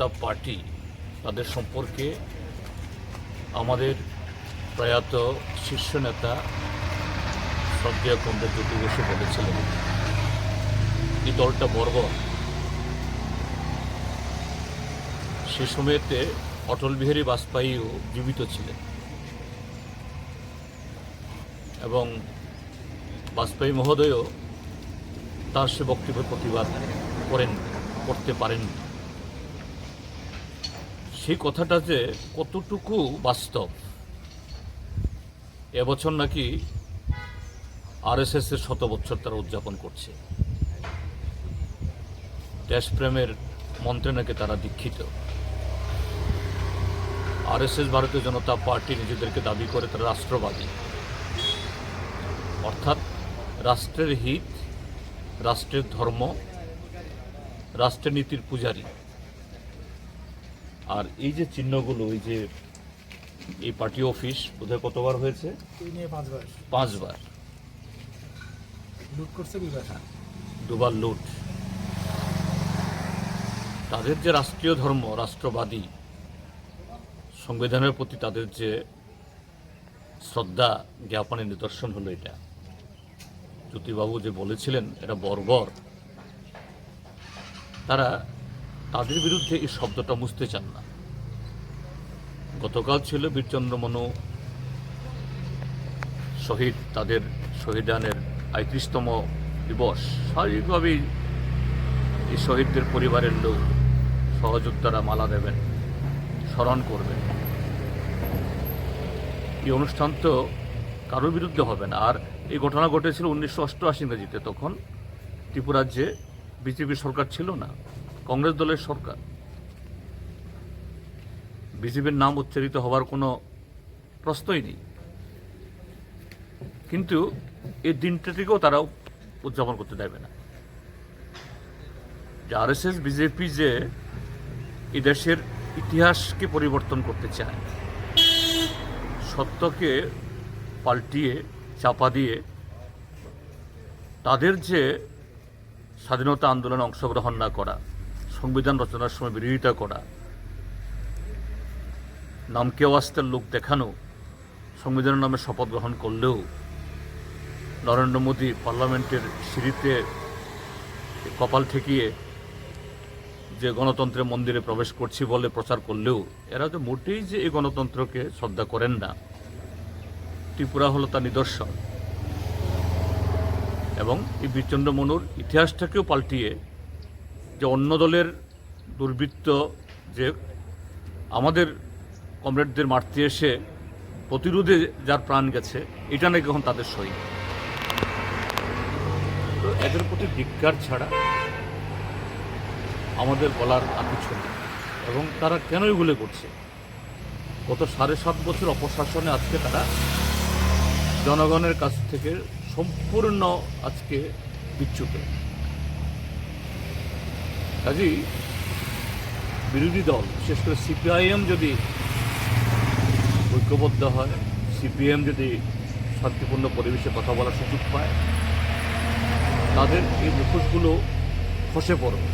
জনতা party তাদের সম্পর্কে আমাদের প্রয়াত শীর্ষ নেতা শ্রদ্ধেয় কমরেড জ্যোতি বসু বলেছিলেন এই দলটা বর্গ। সে সময়তে অটল বিহারী বাজপেয়ীও জীবিত ছিলেন এবং বাজপেয়ী মহোদয়ও তার সে বক্তব্যের প্রতিবাদ করেন, করতে পারেননি। সেই কথাটা যে কতটুকু বাস্তব? এবছর নাকি আরএসএস এর শত বছর তারা উদযাপন করছে। দেশপ্রেমের মন্ত্রে নাকি তারা দীক্ষিত। আরএসএস ভারতীয় জনতা পার্টি নিজেদেরকে দাবি করে তারা রাষ্ট্রবাদী। অর্থাৎ রাষ্ট্রের হিত, রাষ্ট্রের ধর্ম রাষ্ট্রনীতির পূজারী। আর এই যে চিহ্নগুলো এই যে এই পার্টি অফিস বোধহয় কতবার হয়েছে? পাঁচবার। পাঁচবার। লুট করছে দুবার লুট। তাদের যে রাষ্ট্রীয় ধর্ম রাষ্ট্রবাদী সংবিধানের প্রতি তাদের যে শ্রদ্ধা জ্ঞাপনের নিদর্শন হলো এটা। জ্যোতিবাবু যে বলেছিলেন এটা বর্বর। তারা তাদের বিরুদ্ধে এই শব্দটা মুছতে চান না। গতকাল ছিল বীরচন্দ্র মনু শহীদ, তাদের শহীদানের আয়ত্রিশতম দিবস। স্বাভাবিকভাবেই এই শহীদদের পরিবারের লোক সহযোদ্ধারা মালা দেবেন, স্মরণ করবেন। এই অনুষ্ঠান তো কারোর বিরুদ্ধে হবে না। আর এই ঘটনা ঘটেছিল উনিশশো অষ্টআশি ইংরেজিতে। তখন ত্রিপুরাজ্যে বিজেপি সরকার ছিল না কংগ্রেস দলের সরকার। বিজেপির নাম উচ্চারিত হওয়ার কোনো প্রশ্নই নেই। কিন্তু এই দিনটাটিকেও তারা উদযাপন করতে দেবে না। যে আর এস আরএসএস, বিজেপি যে এই দেশের ইতিহাসকে পরিবর্তন করতে চায়, সত্যকে পাল্টিয়ে, চাপা দিয়ে তাদের যে স্বাধীনতা আন্দোলনে অংশগ্রহণ না করা সংবিধান রচনার সময় বিরোধিতা করা, নামকে ওয়াস্তের লোক দেখানো, সংবিধানের নামে শপথ গ্রহণ করলেও নরেন্দ্র মোদী পার্লামেন্টের সিঁড়িতে কপাল ঠেকিয়ে যে গণতন্ত্রের মন্দিরে প্রবেশ করছি বলে প্রচার করলেও এরা তো মোটেই যে এই গণতন্ত্রকে শ্রদ্ধা করেন না। ত্রিপুরা হলো তার নিদর্শন। এবং এই বীরচন্দ্র মনুর ইতিহাসটাকেও পাল্টিয়ে যে অন্য দলের দুর্বৃত্ত যে আমাদের কমরেডদের মারতে এসে প্রতিরোধে যার প্রাণ গেছে, এটা নাকি এখন তাদের সই? তো এদের প্রতি ধিক্কার ছাড়া আমাদের বলার আর কিছু নেই। এবং তারা কেন এগুলো করছে? গত সাড়ে সাত বছর অপশাসনে আজকে তারা জনগণের কাছ থেকে সম্পূর্ণ আজকে বিচ্যুত। কাজেই বিরোধী দল, বিশেষ করে সিপিআইএম যদি ঐক্যবদ্ধ হয় সিপিএম যদি শান্তিপূর্ণ পরিবেশে কথা বলার সুযোগ পায়, তাদের এই মুখোশগুলো খসে পড়বে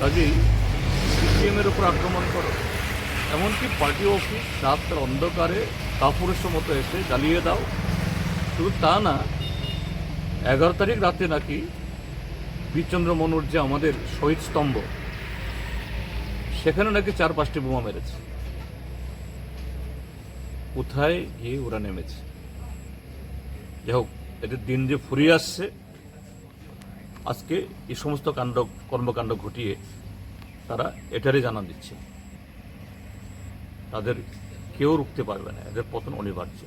কাজেই সিপিএমের উপর আক্রমণ করো। এমনকি পার্টি অফিস রাত্রের অন্ধকারে কাপুরুষের মতো এসে জ্বালিয়ে দাও। শুধু তা না, এগারো তারিখ রাতে নাকি বীরচন্দ্র মনুর যে আমাদের শহীদ স্তম্ভ সেখানে নাকি চার পাঁচটি বোমা মেরেছে। কোথায় গিয়ে ওরা নেমেছে? যাই হোক এদের দিন যে ফুরিয়ে আসছে, আজকে এই সমস্ত কাণ্ড, কর্মকাণ্ড ঘটিয়ে তারা এটারই জানান দিচ্ছে। তাদের কেউ রুখতে পারবে না, এদের পতন অনিবার্য।